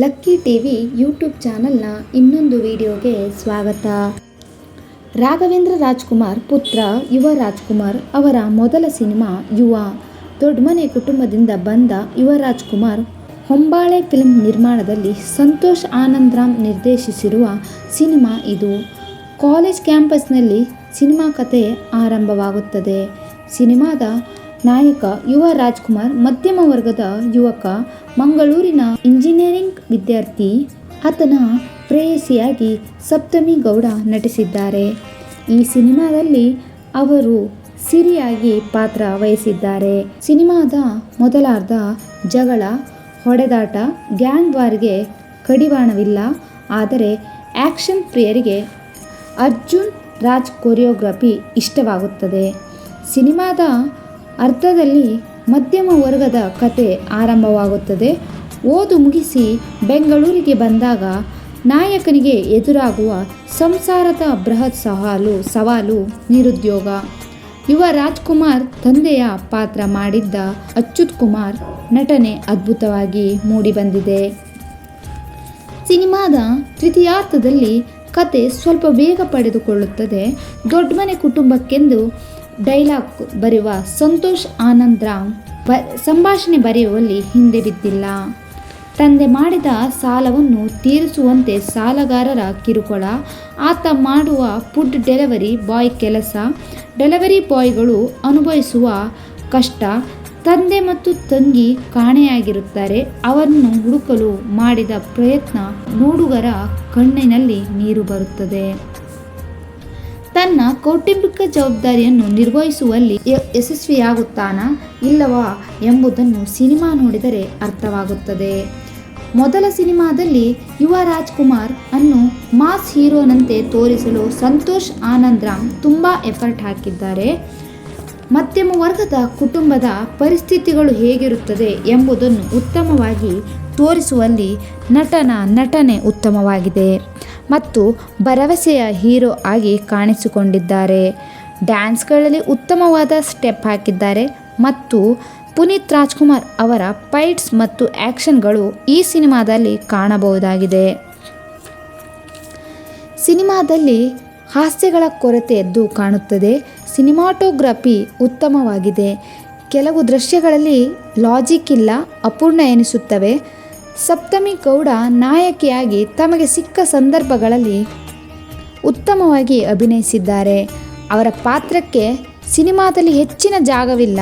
Lucky T V YouTube ಚಾನಲ್ನ ಇನ್ನೊಂದು ವಿಡಿಯೋಗೆ ಸ್ವಾಗತ. ರಾಘವೇಂದ್ರ ರಾಜ್ಕುಮಾರ್ ಪುತ್ರ ಯುವ ರಾಜ್ಕುಮಾರ್ ಅವರ ಮೊದಲ ಸಿನಿಮಾ ಯುವ. ದೊಡ್ಡಮನೆ ಕುಟುಂಬದಿಂದ ಬಂದ ಯುವ ರಾಜ್ಕುಮಾರ್ ಹೊಂಬಾಳೆ ಫಿಲ್ಮ್ ನಿರ್ಮಾಣದಲ್ಲಿ ಸಂತೋಷ್ ಆನಂದ್ರಾಮ್ ನಿರ್ದೇಶಿಸಿರುವ ಸಿನಿಮಾ ಇದು. ಕಾಲೇಜ್ ಕ್ಯಾಂಪಸ್ನಲ್ಲಿ ಸಿನಿಮಾ ಕತೆ ಆರಂಭವಾಗುತ್ತದೆ. ಸಿನಿಮಾದ ನಾಯಕ ಯುವ ರಾಜ್ಕುಮಾರ್, ಮಧ್ಯಮ ವರ್ಗದ ಯುವಕ, ಮಂಗಳೂರಿನ ಇಂಜಿನಿಯರಿಂಗ್ ವಿದ್ಯಾರ್ಥಿ, ಆತನ ಪ್ರೇಯಸಿಯಾಗಿ ಸಪ್ತಮಿ ಗೌಡ ನಟಿಸಿದ್ದಾರೆ. ಈ ಸಿನಿಮಾದಲ್ಲಿ ಅವರು ಸಿರಿಯಾಗಿ ಪಾತ್ರ ವಹಿಸಿದ್ದಾರೆ. ಸಿನಿಮಾದ ಮೊದಲಾರ್ಧ ಜಗಳ, ಹೊಡೆದಾಟ, ಗ್ಯಾಂಗ್ ವಾರ್ಗೆ ಕಡಿವಾಣವಿಲ್ಲ. ಆದರೆ ಆ್ಯಕ್ಷನ್ ಪ್ರಿಯರಿಗೆ ಅರ್ಜುನ್ ರಾಜ್ ಕೊರಿಯೋಗ್ರಫಿ ಇಷ್ಟವಾಗುತ್ತದೆ. ಸಿನಿಮಾದ ಅರ್ಧದಲ್ಲಿ ಮಧ್ಯಮ ವರ್ಗದ ಕತೆ ಆರಂಭವಾಗುತ್ತದೆ. ಓದು ಮುಗಿಸಿ ಬೆಂಗಳೂರಿಗೆ ಬಂದಾಗ ನಾಯಕನಿಗೆ ಎದುರಾಗುವ ಸಂಸಾರದ ಬೃಹತ್ ಸವಾಲು ಸವಾಲು ನಿರುದ್ಯೋಗ. ಯುವ ರಾಜ್ಕುಮಾರ್ ತಂದೆಯ ಪಾತ್ರ ಮಾಡಿದ್ದ ಅಚ್ಯುತ್ ಕುಮಾರ್ ನಟನೆ ಅದ್ಭುತವಾಗಿ ಮೂಡಿಬಂದಿದೆ. ಸಿನಿಮಾದ ತೃತೀಯಾರ್ಥದಲ್ಲಿ ಕತೆ ಸ್ವಲ್ಪ ಬೇಗ ಪಡೆದುಕೊಳ್ಳುತ್ತದೆ. ದೊಡ್ಡ ಮನೆ ಕುಟುಂಬಕ್ಕೆಂದು ಡೈಲಾಗ್ ಬರೆಯುವ ಸಂತೋಷ್ ಆನಂದ್ರಾಮ್ ಬ, ಸಂಭಾಷಣೆ ಬರೆಯುವಲ್ಲಿ ಹಿಂದೆ ಬಿದ್ದಿಲ್ಲ. ತಂದೆ ಮಾಡಿದ ಸಾಲವನ್ನು ತೀರಿಸುವಂತೆ ಸಾಲಗಾರರ ಕಿರುಕುಳ, ಆತ ಮಾಡುವ ಫುಡ್ ಡೆಲಿವರಿ ಬಾಯ್ ಕೆಲಸ, ಡೆಲಿವರಿ ಬಾಯ್ಗಳು ಅನುಭವಿಸುವ ಕಷ್ಟ, ತಂದೆ ಮತ್ತು ತಂಗಿ ಕಾಣೆಯಾಗಿರುತ್ತಾರೆ, ಅವರನ್ನು ಹುಡುಕಲು ಮಾಡಿದ ಪ್ರಯತ್ನ ನೋಡುಗರ ಕಣ್ಣಿನಲ್ಲಿ ನೀರು ಬರುತ್ತದೆ. ತನ್ನ ಕೌಟುಂಬಿಕ ಜವಾಬ್ದಾರಿಯನ್ನು ನಿರ್ವಹಿಸುವಲ್ಲಿ ಯಶಸ್ವಿಯಾಗುತ್ತಾನಾ ಇಲ್ಲವಾ ಎಂಬುದನ್ನು ಸಿನಿಮಾ ನೋಡಿದರೆ ಅರ್ಥವಾಗುತ್ತದೆ. ಮೊದಲ ಸಿನಿಮಾದಲ್ಲಿ ಯುವ ರಾಜ್ಕುಮಾರ್ ಅನ್ನು ಮಾಸ್ ಹೀರೋನಂತೆ ತೋರಿಸಲು ಸಂತೋಷ್ ಆನಂದ್ ರಾಮ್ ತುಂಬ ಎಫರ್ಟ್ ಹಾಕಿದ್ದಾರೆ. ಮಧ್ಯಮ ವರ್ಗದ ಕುಟುಂಬದ ಪರಿಸ್ಥಿತಿಗಳು ಹೇಗಿರುತ್ತದೆ ಎಂಬುದನ್ನು ಉತ್ತಮವಾಗಿ ತೋರಿಸುವಲ್ಲಿ ನಟನ ನಟನೆ ಉತ್ತಮವಾಗಿದೆ. ಮತ್ತು ಭರವಸೆಯ ಹೀರೋ ಆಗಿ ಕಾಣಿಸಿಕೊಂಡಿದ್ದಾರೆ. ಡ್ಯಾನ್ಸ್ಗಳಲ್ಲಿ ಉತ್ತಮವಾದ ಸ್ಟೆಪ್ ಹಾಕಿದ್ದಾರೆ ಮತ್ತು ಪುನೀತ್ ರಾಜ್ಕುಮಾರ್ ಅವರ ಫೈಟ್ಸ್ ಮತ್ತು ಆ್ಯಕ್ಷನ್ಗಳು ಈ ಸಿನಿಮಾದಲ್ಲಿ ಕಾಣಬಹುದಾಗಿದೆ. ಸಿನಿಮಾದಲ್ಲಿ ಹಾಸ್ಯಗಳ ಕೊರತೆ ಎದ್ದು ಕಾಣುತ್ತದೆ. ಸಿನಿಮಾಟೋಗ್ರಫಿ ಉತ್ತಮವಾಗಿದೆ. ಕೆಲವು ದೃಶ್ಯಗಳಲ್ಲಿ ಲಾಜಿಕ್ ಇಲ್ಲ, ಅಪೂರ್ಣ ಎನಿಸುತ್ತವೆ. ಸಪ್ತಮಿ ಗೌಡ ನಾಯಕಿಯಾಗಿ ತಮಗೆ ಸಿಕ್ಕ ಸಂದರ್ಭಗಳಲ್ಲಿ ಉತ್ತಮವಾಗಿ ಅಭಿನಯಿಸಿದ್ದಾರೆ. ಅವರ ಪಾತ್ರಕ್ಕೆ ಸಿನಿಮಾದಲ್ಲಿ ಹೆಚ್ಚಿನ ಜಾಗವಿಲ್ಲ.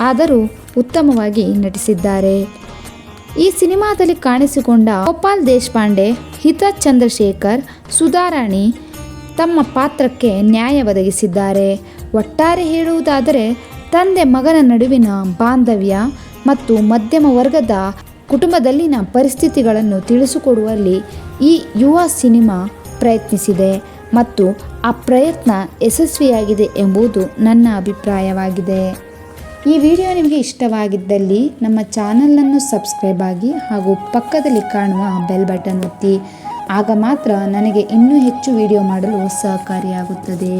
ಆದರೂ ಉತ್ತಮವಾಗಿ ನಟಿಸಿದ್ದಾರೆ. ಈ ಸಿನಿಮಾದಲ್ಲಿ ಕಾಣಿಸಿಕೊಂಡ ಗೋಪಾಲ್ ದೇಶಪಾಂಡೆ, ಹಿತ ಚಂದ್ರಶೇಖರ್ ಸುಧಾರಾಣಿ ತಮ್ಮ ಪಾತ್ರಕ್ಕೆ ನ್ಯಾಯ ಒದಗಿಸಿದ್ದಾರೆ. ಒಟ್ಟಾರೆ ಹೇಳುವುದಾದರೆ, ತಂದೆ ಮಗನ ನಡುವಿನ ಬಾಂಧವ್ಯ ಮತ್ತು ಮಧ್ಯಮ ವರ್ಗದ ಕುಟುಂಬದಲ್ಲಿನ ಪರಿಸ್ಥಿತಿಗಳನ್ನು ತಿಳಿಸಿಕೊಡುವಲ್ಲಿ ಈ ಯುವ ಸಿನಿಮಾ ಪ್ರಯತ್ನಿಸಿದೆ ಮತ್ತು ಆ ಪ್ರಯತ್ನ ಯಶಸ್ವಿಯಾಗಿದೆ ಎಂಬುದು ನನ್ನ ಅಭಿಪ್ರಾಯವಾಗಿದೆ. ಈ ವಿಡಿಯೋ ನಿಮಗೆ ಇಷ್ಟವಾಗಿದ್ದಲ್ಲಿ ನಮ್ಮ ಚಾನಲನ್ನು ಸಬ್ಸ್ಕ್ರೈಬ್ ಆಗಿ ಹಾಗೂ ಪಕ್ಕದಲ್ಲಿ ಕಾಣುವ ಬೆಲ್ ಬಟನ್ ಒತ್ತಿ, ಆಗ ಮಾತ್ರ ನನಗೆ ಇನ್ನೂ ಹೆಚ್ಚು ವಿಡಿಯೋ ಮಾಡಲು ಸಹಕಾರಿಯಾಗುತ್ತದೆ.